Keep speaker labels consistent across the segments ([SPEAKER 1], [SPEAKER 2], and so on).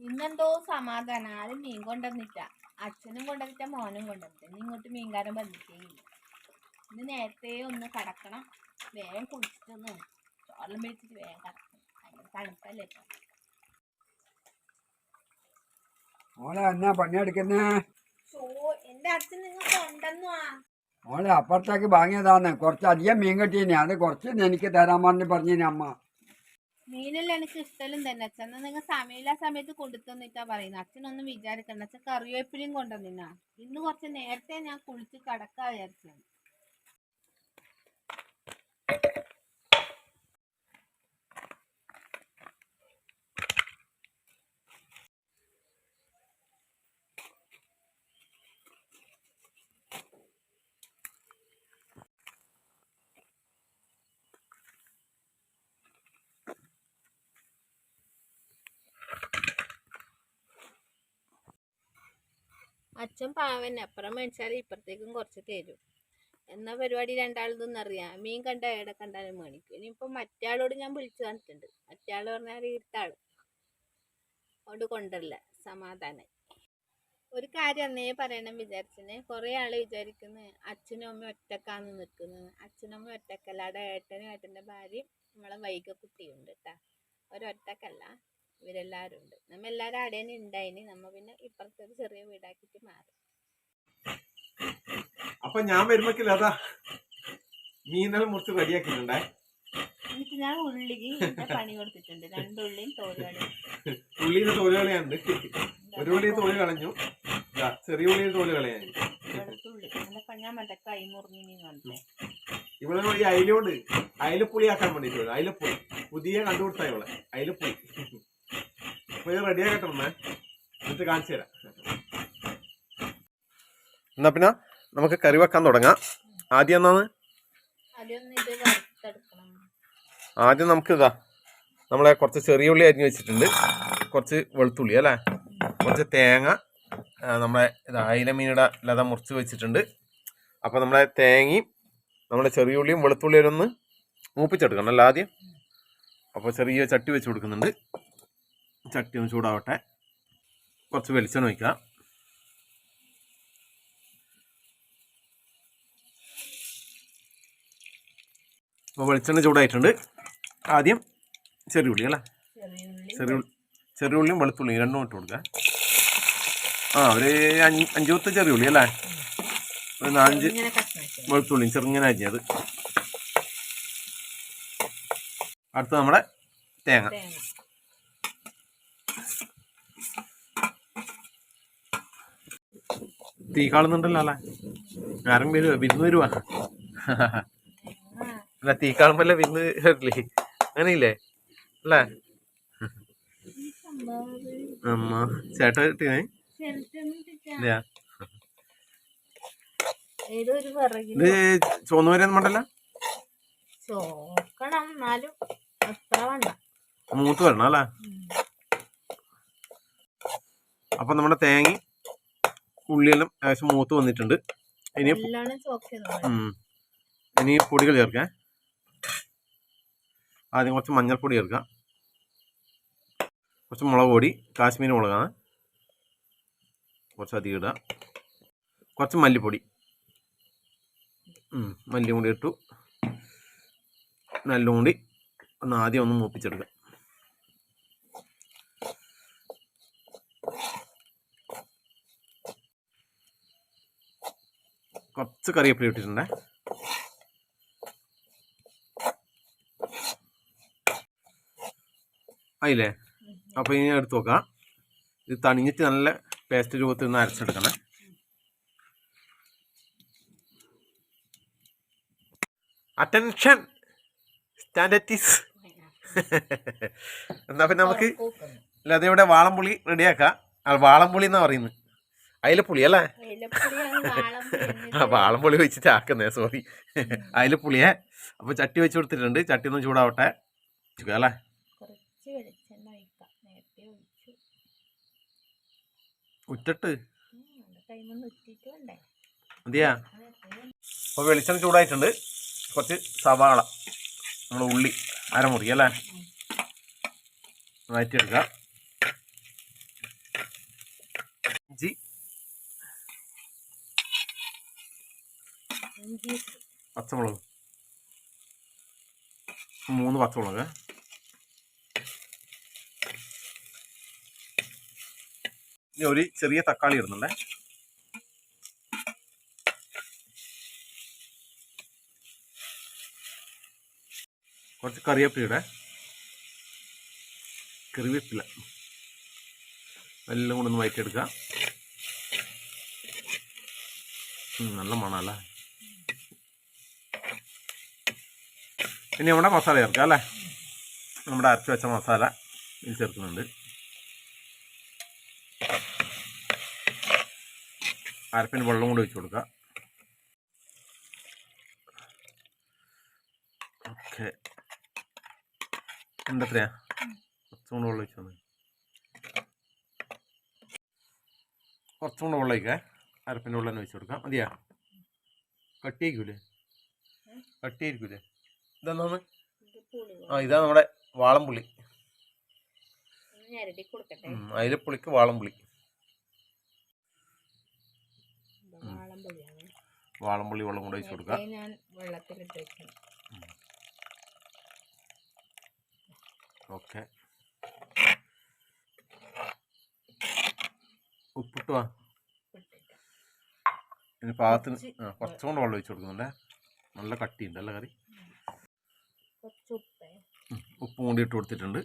[SPEAKER 1] ഇന്നെന്തോ സമാധാനം. ആരും മീൻ കൊണ്ടുവന്നിട്ട അച്ഛനും കൊണ്ടുവന്നിട്ട മോനും കൊണ്ടുവന്നിട്ട ഇനി ഇങ്ങോട്ട് മീൻകാരൻ വന്നിട്ടേ ഇല്ല ഇന്ന് നേരത്തെ ഒന്ന് കടക്കണം. വേഗം കുളിച്ചിട്ടൊന്ന് ചോളം പിടിച്ചിട്ട് വേഗം കടക്കണം. ഭയങ്കര തണുപ്പല്ലേ
[SPEAKER 2] മോളെ എന്നാ പണിയെടുക്കുന്നേ
[SPEAKER 1] ചോ എന്റെ അച്ഛൻ നിങ്ങൾ കൊണ്ടുവന്നു
[SPEAKER 2] മോളെ അപ്പുറത്തേക്ക് വാങ്ങിയതാന്ന്. കുറച്ച് അധികം മീൻ കിട്ടീനെ അത് കുറച്ച് എനിക്ക് തരാൻ പറഞ്ഞു പറഞ്ഞിനി അമ്മ.
[SPEAKER 1] മീനെല്ലാം എനിക്ക് ഇഷ്ടം തന്നെ. അച്ഛൻ നിങ്ങൾ സമയമില്ല സമയത്ത് കൊണ്ടുത്തന്നിട്ടാ പറയുന്നത് അച്ഛനൊന്നും വിചാരിക്കണ്ട. അച്ഛൻ കറിവേപ്പിലയും കൊണ്ടുവന്നിനാ ഇന്ന് കുറച്ച് നേരത്തെ ഞാൻ കുളിച്ച് കടക്കാ വിചാരിച്ചു അച്ഛൻ പാവൻ അപ്പുറം മേടിച്ചാൽ ഇപ്പുറത്തേക്കും കുറച്ച് തരും. എന്ന പരിപാടി രണ്ടാളതൊന്നും അറിയാം മീൻ കണ്ട എവിടെ കണ്ടാലും മേടിക്കും. ഇനിയിപ്പോൾ മറ്റാളോട് ഞാൻ വിളിച്ചു തന്നിട്ടുണ്ട് മറ്റാൾ പറഞ്ഞാൽ ഇരുത്താൾ. അതുകൊണ്ട് കൊണ്ടല്ല സമാധാനം ഒരു കാര്യം അന്നേ പറയണം വിചാരിച്ചിന്. കുറേ ആൾ വിചാരിക്കുന്നു അച്ഛനും അമ്മയും ഒറ്റക്കാന്ന് നിൽക്കുന്നത് അച്ഛനും അമ്മയും ഒറ്റക്കല്ല. അവിടെ ഏട്ടനും ഏട്ടന്റെ ഭാര്യയും നമ്മളെ വൈക കേട്ടോ കേട്ടാ ഒരൊറ്റക്കല്ല. ഇവരെല്ലാവരും ഉണ്ട് നമ്മ എല്ലാവരും അവിടെ തന്നെ ഉണ്ടായിന് നമ്മ പിന്നെ ഇപ്പുറത്തെ ഒരു ചെറിയ വീടാക്കിയിട്ട് മാറി.
[SPEAKER 3] അപ്പൊ ഞാൻ വരുമ്പോക്കില്ല അതാ മീനെല്ലാം മുറിച്ച് റെഡിയാക്കിയിട്ടുണ്ടേ?
[SPEAKER 1] എന്നിട്ട് ഞാൻ ഉള്ളിക്ക് പണി കൊടുത്തിട്ടുണ്ട്. രണ്ടുള്ളിയും തോലുകളി
[SPEAKER 3] ഉള്ളിയിൽ തോൽ കളയാണ്ട്. ഒരു ഉള്ളി തോൽ കളഞ്ഞു. ചെറിയ ഉള്ളിയിൽ തോൽ കളയാൻ
[SPEAKER 1] വെളുത്തുള്ളി നല്ല പഞ്ഞാ മറ്റേ കൈ മുറിഞ്ഞിനി പറഞ്ഞേ
[SPEAKER 3] ഇവിടെ ഈ അയിലോണ്ട്. അയിലപ്പുളി ആക്കാൻ വേണ്ടിട്ട് അയിലപ്പുളി. പുതിയ കണ്ടുപിടുത്ത ഇവളെ. അയിലപ്പുളി. അപ്പൊ ഇത് റെഡിയാക്കട്ടെ എന്നിട്ട് കാണിച്ചു തരാം. എന്നാ പിന്നെ നമുക്ക് കറി വെക്കാൻ തുടങ്ങാം. ആദ്യം എന്നാണ്? ആദ്യം നമുക്ക് ഇതാ നമ്മളെ കുറച്ച് ചെറിയ ഉള്ളി അരിഞ്ഞ് വെച്ചിട്ടുണ്ട്. കുറച്ച് വെളുത്തുള്ളി അല്ലേ? കുറച്ച് തേങ്ങ നമ്മളെ ഇതാ അയില മീനുടെ ലത മുറിച്ച് വെച്ചിട്ടുണ്ട്. അപ്പോൾ നമ്മളെ തേങ്ങയും നമ്മുടെ ചെറിയ ഉള്ളിയും വെളുത്തുള്ളിയും ഒന്ന് മൂപ്പിച്ചെടുക്കണം അല്ല ആദ്യം? അപ്പോൾ ചെറിയ ചട്ടി വെച്ച് കൊടുക്കുന്നുണ്ട്. ചട്ടി ഒന്ന് ചൂടാവട്ടെ. കുറച്ച് വെളിച്ചെണ്ണ ഒഴിക്കാം അപ്പോൾ വെളിച്ചെണ്ണ ചൂടായിട്ടുണ്ട്. ആദ്യം ചെറിയ ഉള്ളി അല്ലേ?
[SPEAKER 1] ചെറിയ ഉള്ളി
[SPEAKER 3] ചെറിയ ഉള്ളിയും വെളുത്തുള്ളിയും രണ്ടും ഇട്ട് കൊടുക്കുക. ആ ഒരു അഞ്ച് പത്ത് ചെറിയ ഉള്ളി അല്ലേ? ഒരു നാലഞ്ച് വെളുത്തുള്ളിയും ചെറുങ്ങനെ അരിഞ്ഞത് അടുത്ത നമ്മുടെ തേങ്ങ. തീ കാണുന്നുണ്ടല്ലോ അല്ല? ആരും വരുവ വിരുന്ന് വരുവാ. അല്ല തീ കാണുമ്പല്ലേ വിരുന്ന് വരില്ലേ അങ്ങനെയില്ലേ? അല്ലേ? അമ്മ ചേട്ടൻ കിട്ടിയേ ഇത് മൂത്ത് വരണം അല്ലേ? അപ്പൊ നമ്മുടെ തേങ്ങ ഉള്ളിയെല്ലാം ഏകദേശം മൂത്ത് വന്നിട്ടുണ്ട്. ഇനി ഇനി പൊടികൾ ചേർക്കാം. ആദ്യം കുറച്ച് മഞ്ഞൾപ്പൊടി ചേർക്കാം. കുറച്ച് മുളക് പൊടി കാശ്മീരി മുളകാണ്. കുറച്ച് അധികം ഇടുക കുറച്ച് മല്ലിപ്പൊടി. മല്ലിയും കൂടി ഇട്ടു. നല്ലും കൂടി ഒന്ന് ആദ്യം ഒന്ന് മൂപ്പിച്ചെടുക്കാം. കുറച്ച് കറിവേപ്പില ഇട്ടിട്ടുണ്ടേ. ആയില്ലേ? അപ്പോൾ ഇനി എടുത്ത് നോക്കാം. ഇത് തണിഞ്ഞിട്ട് നല്ല പേസ്റ്റ് രൂപത്തിൽ നിന്ന് അരച്ചെടുക്കണേ. അറ്റൻഷൻ സ്റ്റാൻഡറ്റീസ് എന്നാ പിന്നെ നമുക്ക് അല്ലാതെ ഇവിടെ വാളംപുളി റെഡിയാക്കാം വാളംപുളി എന്നാ പറയുന്നത്? അയിലപ്പുളി അല്ലേ വാളംപുളി വെച്ചിട്ട് ആക്കുന്നേ സോറി അയിലപ്പുളിയെ അപ്പൊ ചട്ടി വെച്ച് കൊടുത്തിട്ടുണ്ട്. ചട്ടി ഒന്ന് ചൂടാവട്ടെ. അല്ലേ? ഉറ്റിട്ട്? മതിയാ? അപ്പോൾ വെളിച്ചെണ്ണ ചൂടായിട്ടുണ്ട്. കുറച്ച് സവാള നമ്മൾ ഉള്ളി അരമുറി അല്ലേ? വഴറ്റിയെടുക്കുക പച്ചമുളക്. മൂന്ന് പച്ചമുളക്. ഇനി ഒരു ചെറിയ തക്കാളി ഇടുന്നുണ്ടേ. കുറച്ച് കറിവേപ്പിലയുടെ കറിവേപ്പില. എല്ലാം കൊണ്ടൊന്ന് വയറ്റിയെടുക്കുക. ഉം, നല്ല മണമല്ലേ? ഇനി നമ്മുടെ മസാല ചേർക്കാം അല്ലേ? നമ്മുടെ അരച്ച് വെച്ച മസാല ഇതിൽ ചേർക്കുന്നുണ്ട്. അരപ്പിന് വെള്ളം കൂടി ഒഴിച്ചു കൊടുക്കുക ഓക്കെ. എന്തെത്രയാ കുറച്ചും കൂടെ വെള്ളം ഒഴിച്ചു തന്നെ. കുറച്ചും കൂടെ വെള്ളം ഒഴിക്കേ. അരപ്പിന്റെ വെള്ളം ഒഴിച്ചു കൊടുക്കാം. മതിയാ? കട്ടിയായിരിക്കൂലേ? കട്ടിയായിരിക്കൂലേ? ഇതെന്താണ്? ആ ഇതാ നമ്മുടെ വാളംപുളി.
[SPEAKER 1] അതിലെ
[SPEAKER 3] പുളിക്ക് വാളംപുളി. വാളംപുളി വെള്ളം കൂടെ ഒഴിച്ചു കൊടുക്കാം.
[SPEAKER 1] നേരത്തെ ഞാൻ വെള്ളത്തിലിട്ട് വെക്കണം
[SPEAKER 3] ഓക്കെ. ഉപ്പിട്ട് വാ. ഇനി പാകത്തിന്
[SPEAKER 1] കുറച്ച്
[SPEAKER 3] കൂടെ വെള്ളം ഒഴിച്ചു കൊടുക്കുന്നുണ്ടേ. നല്ല കട്ടിയുണ്ട് അല്ല കറി?
[SPEAKER 1] ഉപ്പും
[SPEAKER 3] കൂടി ഇട്ട് കൊടുത്തിട്ടുണ്ട്.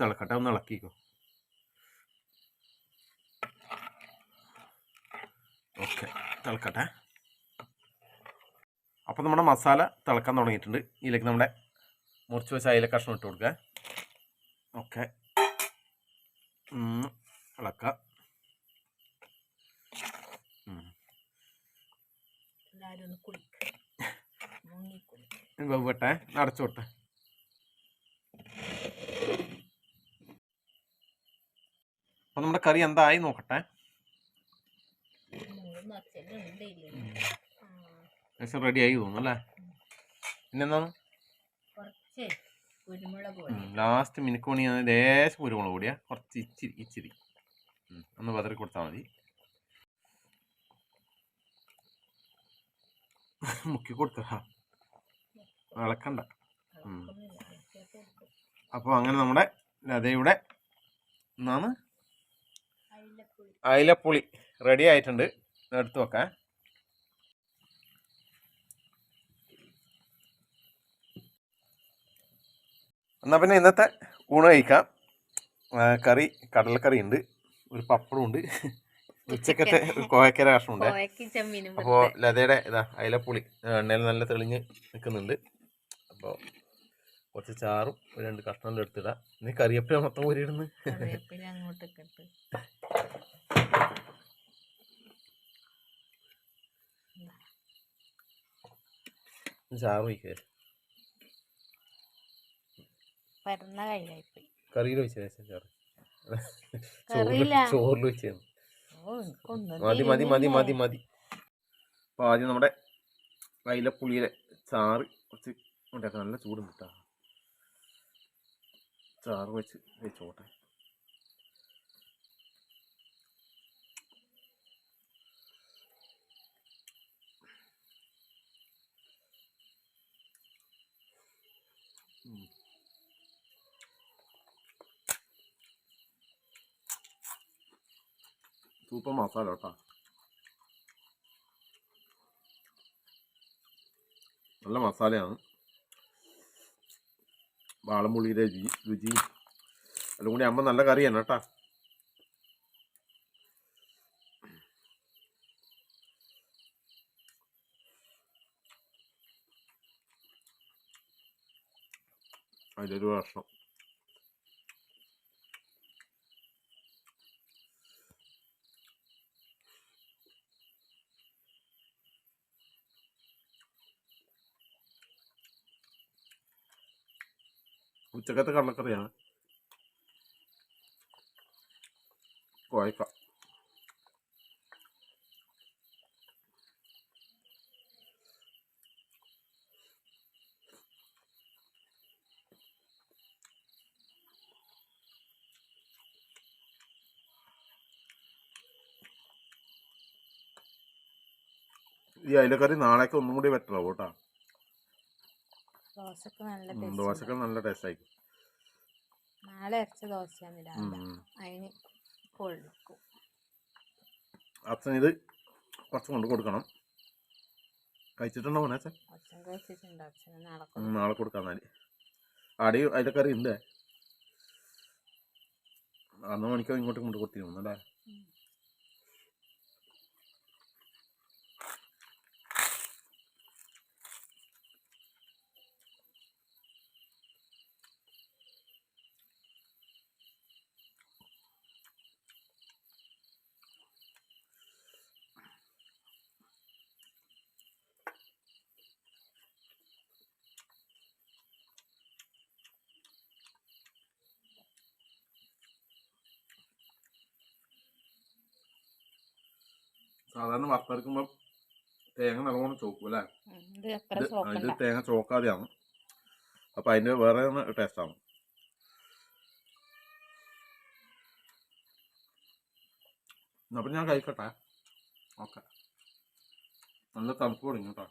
[SPEAKER 1] തിളക്കട്ടെ.
[SPEAKER 3] ഒന്ന് ഇളക്കിക്കോ. ഓക്കെ തിളക്കട്ടെ. അപ്പോൾ നമ്മുടെ മസാല തിളക്കാൻ തുടങ്ങിയിട്ടുണ്ട്. ഇതിലേക്ക് നമ്മുടെ മുറിച്ച് വെച്ച അയില കഷ്ണം ഇട്ട് കൊടുക്കുക. ഓക്കെ. ഇളക്കാം. വെവ്വട്ടെ അടച്ചു വിട്ടെ അപ്പോൾ നമ്മുടെ കറി എന്തായി നോക്കട്ടെ. ഏകദേശം റെഡി ആയി തോന്നുന്നു അല്ലേ? പിന്നെന്താണ്? ലാസ്റ്റ് മിനുക്ക് മണി ലേശം കുരുമുളക് പൊടിയാ. കുറച്ച് ഇച്ചിരി ഇച്ചിരി. ഒന്ന് വതറി കൊടുത്താൽ മതി. മുക്കി കൊടുക്ക. ഇളക്കണ്ട. അപ്പോൾ അങ്ങനെ നമ്മുടെ ലതയുടെ എന്നാണ്
[SPEAKER 1] അയിലപ്പുളി
[SPEAKER 3] റെഡി ആയിട്ടുണ്ട്. എടുത്ത് വെക്കാം. എന്നാൽ പിന്നെ ഇന്നത്തെ ഊണ് കഴിക്കാം. കറി കടലക്കറി ഉണ്ട് ഒരു പപ്പടം ഉണ്ട്. ഉച്ചക്കത്തെ കോയക്കര കഷ്ണമുണ്ട് അപ്പോൾ. ലതയുടെ ഇതാ അയിലപ്പുളി എണ്ണയിൽ നല്ല തെളിഞ്ഞ് നിൽക്കുന്നുണ്ട്. അപ്പോൾ കുറച്ച് ചാറും ഒരു രണ്ട് കഷ്ണം എടുത്തിടാം. ഇനി കറിയപ്പഴ മൊത്തം കോരിയിടുന്നു
[SPEAKER 1] കറിവേപ്പില അങ്ങോട്ടൊക്കെ ഇട്ട്
[SPEAKER 3] ചാറ് വയ്ക്കുക
[SPEAKER 1] പരന്ന കയ്യിലായിപ്പോയി
[SPEAKER 3] കറിയിൽ വെച്ച ശേഷം ചാറ്
[SPEAKER 1] കറിയില്ല.
[SPEAKER 3] ചോറിൽ ചോറിൽ വെച്ചാണ്
[SPEAKER 1] ഓ എനിക്കൊന്നും
[SPEAKER 3] മതി മതി മതി
[SPEAKER 1] തിരിയുന്നില്ല.
[SPEAKER 3] മതി മതി. അപ്പോൾ ആദ്യം നമ്മുടെ കയ്യിലപ്പുളിയിലെ ചാറ് കുറച്ച് ഉണ്ടാക്കാം. നല്ല ചൂട് കിട്ടാ ചാറ് വെച്ച് വെച്ചോട്ടെ. സൂപ്പർ മസാല കേട്ടോ. നല്ല മസാലയാണ്. വാളംപുള്ളിയുടെ രുചി രുചി. എല്ലാം കൂടി ആകുമ്പോൾ നല്ല കറിയാണ് കേട്ടോ. അതിലൊരു കഷ്ണം. ഉച്ചക്കത്തെ കടലക്കറിയാണ് കോയക്ക ഈ അയിലക്കറി നാളേക്ക് ഒന്നും കൂടി ബെറ്റർ കേട്ടോ
[SPEAKER 1] ദോശക്ക് നല്ല
[SPEAKER 3] ദോശക്ക് നല്ല ടേസ്റ്റ് ആയിരിക്കും.
[SPEAKER 1] നാളെ അരച്ച ദോശയാണ് രാവിലെ. അതിന് കൊള്ളിക്കും
[SPEAKER 3] അച്ഛൻ ഇത് കുറച്ച് കൊണ്ട് കൊടുക്കണം. കഴിച്ചിട്ടുണ്ടോ മോനെ അച്ഛൻ?
[SPEAKER 1] അച്ഛൻ കഴിച്ചിട്ടുണ്ട്. അച്ഛന് നാളെ.
[SPEAKER 3] നാളെ കൊടുക്കാം നാല് ആടെ കറി ഉണ്ട് അന്ന് മണിക്കോ ഇങ്ങോട്ടും കൊണ്ട് കൊടുത്തിരുന്നു അല്ലേ? സാധാരണ വറുത്തെടുക്കുമ്പോൾ തേങ്ങ നല്ലോണം ചോക്കും അല്ലേ?
[SPEAKER 1] ഇത്
[SPEAKER 3] തേങ്ങ ചോക്കാതെയാണ്. അപ്പം അതിന്റെ വേറെ ടേസ്റ്റാണ് അപ്പം ഞാൻ കഴിക്കട്ടെ. ഓക്കെ. നല്ല തണുപ്പ് തുടങ്ങി കേട്ടോ.